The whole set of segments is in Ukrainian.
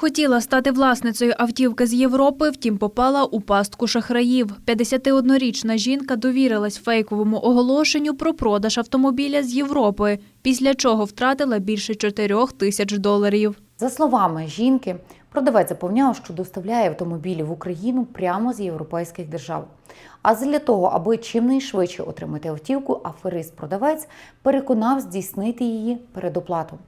Хотіла стати власницею автівки з Європи, втім попала у пастку шахраїв. 51-річна жінка довірилась фейковому оголошенню про продаж автомобіля з Європи, після чого втратила більше 4 тисяч доларів. За словами жінки, продавець запевняв, що доставляє автомобілі в Україну прямо з європейських держав. А для того, аби чимнайшвидше отримати автівку, аферист-продавець переконав здійснити її передоплату.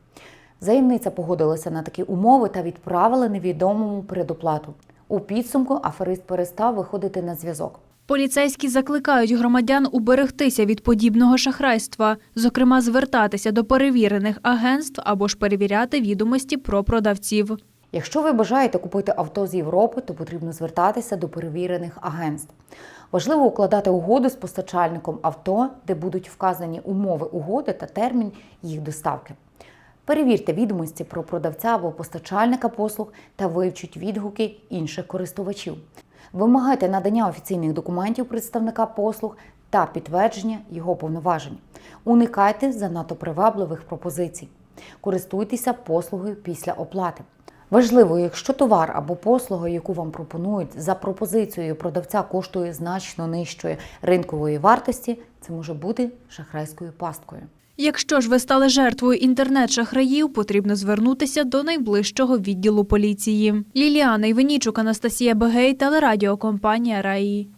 Заємниця погодилася на такі умови та відправила невідомому передоплату. У підсумку аферист перестав виходити на зв'язок. Поліцейські закликають громадян уберегтися від подібного шахрайства, зокрема звертатися до перевірених агентств або ж перевіряти відомості про продавців. Якщо ви бажаєте купити авто з Європи, то потрібно звертатися до перевірених агентств. Важливо укладати угоду з постачальником авто, де будуть вказані умови угоди та термін їх доставки. Перевірте відомості про продавця або постачальника послуг та вивчіть відгуки інших користувачів. Вимагайте надання офіційних документів представника послуг та підтвердження його повноважень. Уникайте занадто привабливих пропозицій. Користуйтеся послугою після оплати. Важливо, якщо товар або послуга, яку вам пропонують за пропозицією продавця коштує значно нижчої ринкової вартості, це може бути шахрайською пасткою. Якщо ж ви стали жертвою інтернет-шахраїв, потрібно звернутися до найближчого відділу поліції. Ліліана Іванічук, Анастасія Бегей, телерадіокомпанія Раї.